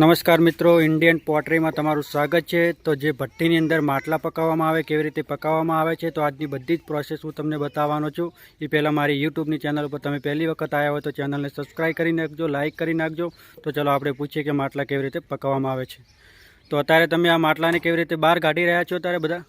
નમસ્કાર મિત્રો, ઇન્ડિયન પોટરીમાં તમારું સ્વાગત છે. તો જે ભઠ્ઠીની અંદર માટલા પકાવવામાં આવે, કેવી રીતે પકાવવામાં આવે છે, તો આજની બધી જ પ્રોસેસ હું તમને બતાવવાનો છું. એ પહેલાં મારી યુટ્યુબની ચેનલ ઉપર તમે પહેલી વખત આવ્યા હોય તો ચેનલને સબસ્ક્રાઈબ કરી નાખજો લાઇક કરી નાખજો. તો ચલો આપણે પૂછીએ કે માટલા કેવી રીતે પકાવવામાં આવે છે. તો અત્યારે તમે આ માટલાને કેવી રીતે બહાર કાઢી રહ્યા છો અત્યારે બધા?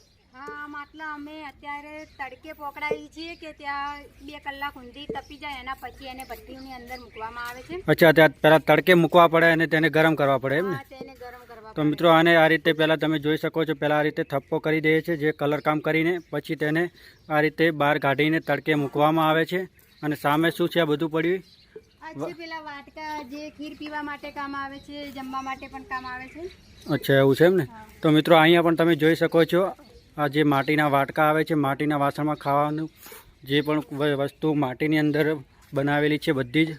માટલા અમે અત્યારે તડકે પકડાવી છીએ કે ત્યાં બે કલાક ઊંધી તપી જાય એના પછી એને ભઠ્ઠીની અંદર મૂકવામાં આવે છે. અચ્છા ત્યાં પહેલાં તડકે મૂકવા પડે અને તેને ગરમ કરવા પડે એમ ને? તેને ગરમ કરવા તો મિત્રો આને આ રીતે પહેલાં તમે જોઈ શકો છો પહેલાં આ રીતે થપ્પો કરી દે છે જે કલર કામ કરીને પછી તેને આ રીતે બહાર કાઢીને તડકે મૂકવામાં આવે છે. અને સામે શું છે આ બધું પડ્યું? છે પેલા વાટકા જે ખીર પીવા માટે કામ આવે છે જમવા માટે પણ કામ આવે છે. અચ્છા એવું છે એમ ને? તો મિત્રો અહીંયા પણ તમે જોઈ શકો છો આ જે માટીના વાટકા આવે છે, માટીના વાસણમાં ખાવાનું જે પણ વસ્તુ માટીની અંદર બનાવેલી છે બધી જ,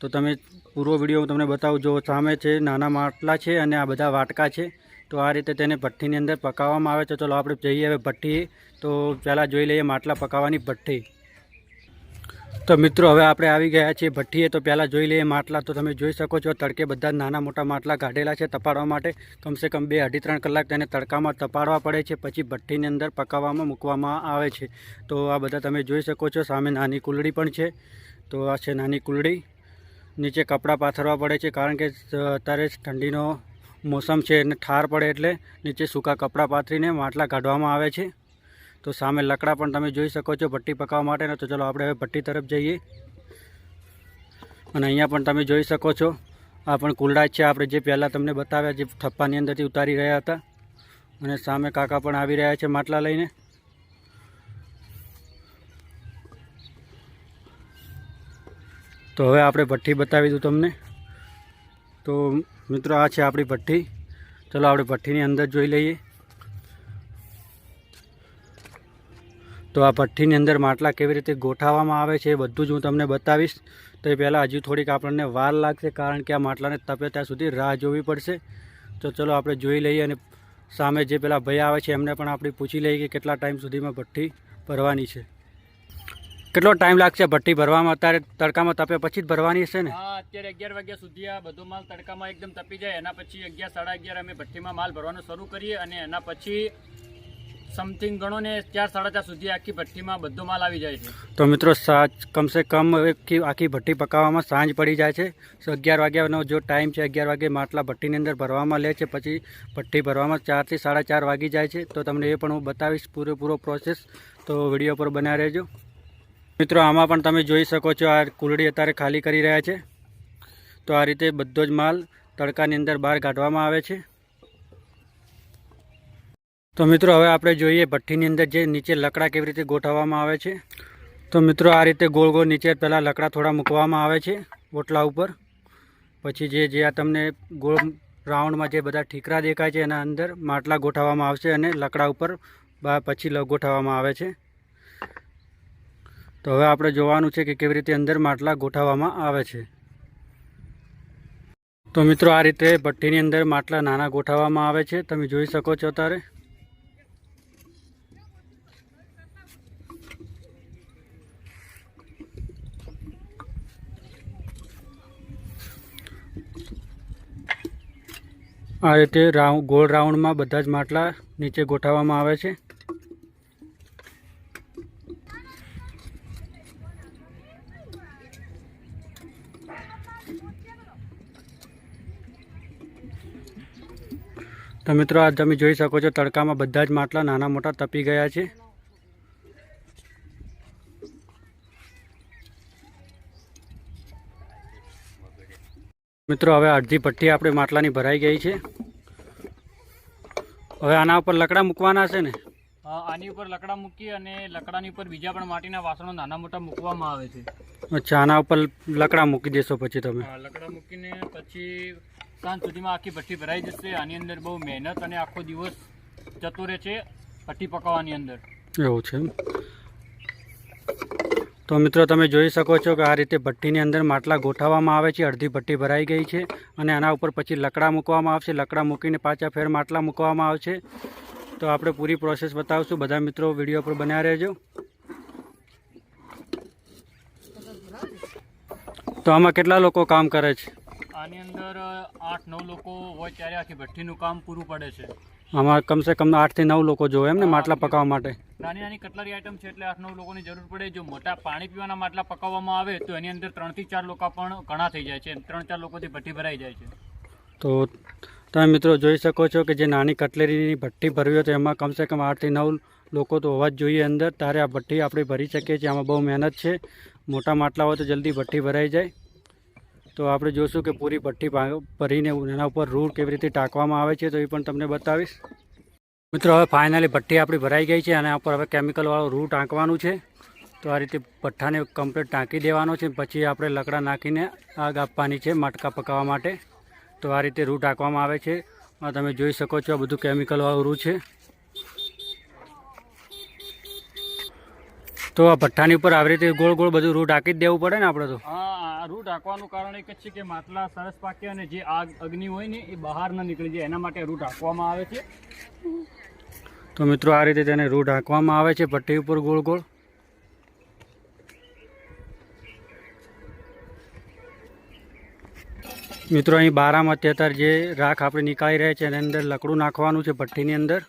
તો તમે પૂરો વીડિયો હું તમને બતાવું. જો સામે છે, નાના માટલા છે અને આ બધા વાટકા છે, તો આ રીતે તેને ભઠ્ઠીની અંદર પકાવવામાં આવે છે. ચલો આપણે જઈએ હવે ભઠ્ઠી. તો પહેલાં જોઈ લઈએ માટલા પકાવવાની ભઠ્ઠી. તો મિત્રો, હવે આપણે આવી ગયા છીએ ભઠ્ઠીએ. તો પહેલાં જોઈ લઈએ માટલા. તો તમે જોઈ શકો છો, તડકે બધા નાના મોટા માટલા કાઢેલા છે તપાડવા માટે. કમસે કમ બે અઢી ત્રણ કલાક તેને તડકામાં તપાડવા પડે છે. પછી ભઠ્ઠીની અંદર પકાવવામાં, મૂકવામાં આવે છે. તો આ બધા તમે જોઈ શકો છો. સામે નાની કુલડી પણ છે. તો આ છે નાની કુલડી. નીચે કપડાં પાથરવા પડે છે, કારણ કે અત્યારે ઠંડીનો મોસમ છે અને ઠાર પડે એટલે નીચે સૂકા કપડાં પાથરીને માટલા કાઢવામાં આવે છે. તો સામે લકડા પણ તમે જોઈ શકો છો ભઠ્ઠી પકાવવા માટેના. તો ચલો આપણે હવે ભઠ્ઠી તરફ જઈએ. અને અહીંયા પણ તમે જોઈ શકો છો, આ પણ કુલડા છે. આપણે જે પહેલાં તમને બતાવ્યા, જે થપ્પાની અંદરથી ઉતારી રહ્યા હતા. અને સામે કાકા પણ આવી રહ્યા છે માટલા લઈને. તો હવે આપણે ભઠ્ઠી બતાવી દઉં તમને. તો મિત્રો આ છે આપણી ભઠ્ઠી. ચલો આપણે ભઠ્ઠીની અંદર જોઈ લઈએ. તો આ ભઠ્ઠીની અંદર માટલા કેવી રીતે ગોઠવવામાં આવે છે એ બધું જ હું તમને બતાવીશ. તો એ પહેલાં હજુ થોડીક આપણને વાર લાગશે કારણ કે આ માટલાને તપે ત્યાં સુધી રાહ જોવી પડશે. તો ચલો આપણે જોઈ લઈએ અને સામે જે પેલા ભાઈ આવે છે એમને પણ આપણે પૂછી લઈએ કે કેટલા ટાઈમ સુધીમાં ભઠ્ઠી ભરવાની છે. કેટલો ટાઈમ લાગશે ભઠ્ઠી ભરવામાં? અત્યારે તડકામાં તપે પછી જ ભરવાની હશે ને? હા, અત્યારે અગિયાર વાગ્યા સુધી આ બધો માલ તડકામાં એકદમ તપી જાય. એના પછી અગિયાર, સાડા અગિયાર અમે ભઠ્ઠીમાં માલ ભરવાનું શરૂ કરીએ અને એના પછી સમથિંગ ગણો ને ચાર, સાડા ચાર સુધી આખી ભઠ્ઠીમાં બધો માલ આવી જાય છે. તો મિત્રો સાજ કમસે કમ આખી ભઠ્ઠી પકાવવામાં સાંજ પડી જાય છે. અગિયાર વાગ્યાનો જો ટાઈમ છે, અગિયાર વાગે માટલા ભઠ્ઠીની અંદર ભરવામાં લે છે, પછી ભઠ્ઠી ભરવામાં ચારથી સાડા ચાર વાગી જાય છે. તો તમને એ પણ હું બતાવીશ પૂરેપૂરો પ્રોસેસ તો વીડિયો પર બનાવી રહેજો. મિત્રો, આમાં પણ તમે જોઈ શકો છો, આ કુલડી અત્યારે ખાલી કરી રહ્યા છે. તો આ રીતે બધો જ માલ તડકાની અંદર બહાર કાઢવામાં આવે છે. તો મિત્રો, હવે આપણે જોઈએ ભઠ્ઠીની અંદર જે નીચે લકડા કેવી રીતે ગોઠવવામાં આવે છે. તો મિત્રો, આ રીતે ગોળ ગોળ નીચે પહેલાં લકડા થોડા મૂકવામાં આવે છે ઓટલા ઉપર. પછી જે જે આ તમને ગોળ રાઉન્ડમાં જે બધા ઠીકરા દેખાય છે, એના અંદર માટલા ગોઠવવામાં આવશે અને લકડા ઉપર પછી ગોઠવવામાં આવે છે. તો હવે આપણે જોવાનું છે કે કેવી રીતે અંદર માટલા ગોઠવવામાં આવે છે. તો મિત્રો, આ રીતે ભઠ્ઠીની અંદર માટલા નાના ગોઠવવામાં આવે છે. તમે જોઈ શકો છો અત્યારે. આ રીતે રાઉન્ડ ગોળ રાઉન્ડમાં બધા જ માટલા નીચે ગોઠવવામાં આવે છે. તો મિત્રો આ તમે જોઈ શકો છો, તડકામાં બધા જ માટલા નાના મોટા તપી ગયા છે. મિત્રો, હવે અડધી પટ્ટી આપણે માટલાની ભરાઈ ગઈ છે. હવે આના ઉપર લકડા મૂકવાના છે ને? આની ઉપર લકડા મૂકી અને લકડાની ઉપર બીજા પણ માટીના વાસણો નાના મોટા મૂકવામાં આવે છે. અચ્છા આના ઉપર લકડા મૂકી દેશો પછી તમે. લકડા મૂકીને પછી સાંજ સુધીમાં આખી ભઠ્ઠી ભરાઈ જશે. આની અંદર બહુ મહેનત અને આખો દિવસ જતો રહે છે ભઠ્ઠી પકાવવાની અંદર. એવું છે. તો મિત્રો તમે જોઈ શકો છો કે આ રીતે ભઠ્ઠીની અંદર માટલા ગોઠવવામાં આવે છે, અડધી ભઠ્ઠી ભરાઈ ગઈ છે અને આના ઉપર પછી લકડા મૂકવામાં આવશે, લકડા મૂકીને પાછા ફેર માટલા મૂકવામાં આવશે. તો આપણે પૂરી પ્રોસેસ બતાવશું. બધા મિત્રો વીડિયો પર બન્યા રહેજો. તો આમાં કેટલા લોકો કામ કરે છે? આની અંદર આઠ નવ લોકો હોય ત્યારે આખી ભઠ્ઠીનું કામ પૂરું પડે છે. આમાં કમસે કમ આઠથી નવ લોકો જોવે એમ ને માટલા પકાવવા માટે. નાની નાની કટલરી આઈટમ છે એટલે આઠ નવ લોકોની જરૂર પડે. જો મોટા પાણી પીવાના માટલા પકાવવામાં આવે તો એની અંદર ત્રણથી ચાર લોકો પણ ઘણા થઈ જાય છે. ત્રણ ચાર લોકોથી ભઠ્ઠી ભરાઈ જાય છે. તો તમે મિત્રો જોઈ શકો છો કે જે નાની કટલેરીની ભઠ્ઠી ભરવી હોય તો એમાં કમસે કમ આઠથી નવ લોકો તો હોવા જ જોઈએ અંદર. ત્યારે આ ભઠ્ઠી આપણે ભરી શકીએ છીએ. આમાં બહુ મહેનત છે. મોટા માટલા હોય તો જલ્દી ભઠ્ઠી ભરાઈ જાય. તો આપણે જોશું કે પૂરી ભઠ્ઠી ભરીને એના ઉપર રૂળ કેવી રીતે ટાંકવામાં આવે છે તો એ પણ તમને બતાવીશ. મિત્રો, હવે ફાઇનલી ભઠ્ઠી આપણી ભરાઈ ગઈ છે અને આ પર હવે કેમિકલવાળું રૂ ટાંકવાનું છે. તો આ રીતે ભઠ્ઠાને કમ્પ્લીટ ટાંકી દેવાનો છે. પછી આપણે લકડા નાખીને આગ આપવાની છે મટકા પકાવવા માટે. તો આ રીતે રૂ ટાંકવામાં આવે છે. આ તમે જોઈ શકો છો આ બધું કેમિકલવાળું રૂ છે. તો આ ભઠ્ઠાની ઉપર આવી રીતે ગોળ ગોળ બધું રૂ ટાંકી જ દેવું પડે ને આપણે તો? હા આ રૂટ ઢાંકવાનું કારણ એક જ છે કે માટલા, સરસ પાકે અને જે આગ, અગ્નિ હોય ને, એ બહાર ન નીકળી જાય એના માટે રૂટ ઢાંકવામાં આવે છે. તો મિત્રો, આ રીતે તેને રૂટ ઢાંકવામાં આવે છે, ભઠ્ઠી ઉપર ગોળ ગોળ. મિત્રો, અહીં બારામાં અત્યારે જે રાખ આપણે નીકાળી રહ્યા છે, એની અંદર લકડું નાખવાનું છે, ભઠ્ઠીની અંદર.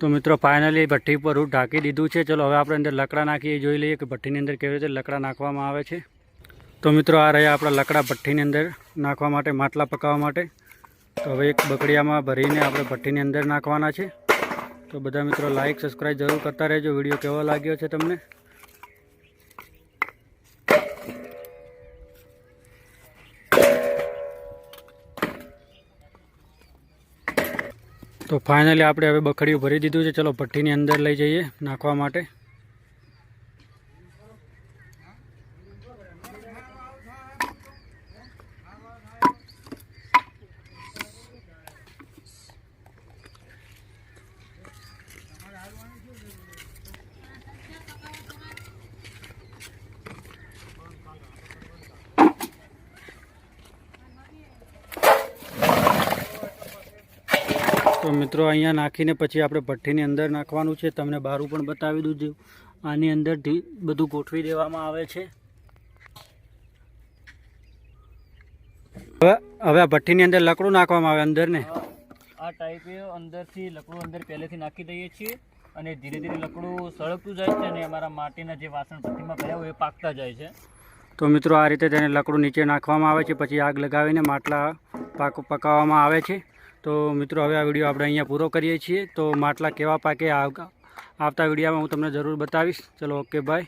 તો મિત્રો ફાઇનલી ભઠ્ઠી પર રૂ ઢાંકી દીધું છે. ચલો, હવે આપણે અંદર લકડા નાખીએ જોઈ લઈએ કે ભઠ્ઠીની અંદર કેવી રીતે લકડા નાખવામાં આવે છે. તો મિત્રો, આ રહ્યા આપણા લકડા ભઠ્ઠીની અંદર નાખવા માટે, માટલા પકાવવા માટે. તો હવે એક બકડિયામાં ભરીને આપણે ભઠ્ઠીની અંદર નાખવાના છે. તો બધા મિત્રો લાઇક સબસ્ક્રાઈબ જરૂર કરતા રહેજો. વીડિયો કેવો લાગ્યો છે તમને? તો ફાઇનલી આપણે હવે બખડીયું ભરી દીધું છે. ચલો ભઠ્ઠીની અંદર લઈ જઈએ નાખવા માટે. તો મિત્રો અહીંયા નાખીને પછી આપણે ભઠ્ઠીની અંદર નાખવાનું છે. તમને બારું પણ બતાવી દીધું આની અંદરથી બધું ગોઠવી દેવામાં આવે છે. હવે હવે આ ભઠ્ઠીની અંદર લકડું નાખવામાં આવે અંદરને. આ ટાઈપે અંદરથી લકડું અંદર પહેલેથી નાખી દઈએ છીએ અને ધીરે ધીરે લકડું સળગતું જાય છે અને અમારા માટીના જે વાસણ ભઠ્ઠીમાં ભર્યા હોય એ પાકતા જાય છે. તો મિત્રો આ રીતે તેને લકડું નીચે નાખવામાં આવે છે. પછી આગ લગાવીને માટલા પાક પકાવવામાં આવે છે. તો મિત્રો, હવે આ વીડિયો આપણે અહીંયા પૂરો કરીએ છીએ. તો માટલા કેવા પાકે આવ- આવતા વિડીયોમાં હું તમને જરૂર બતાવીશ. ચલો ઓકે બાય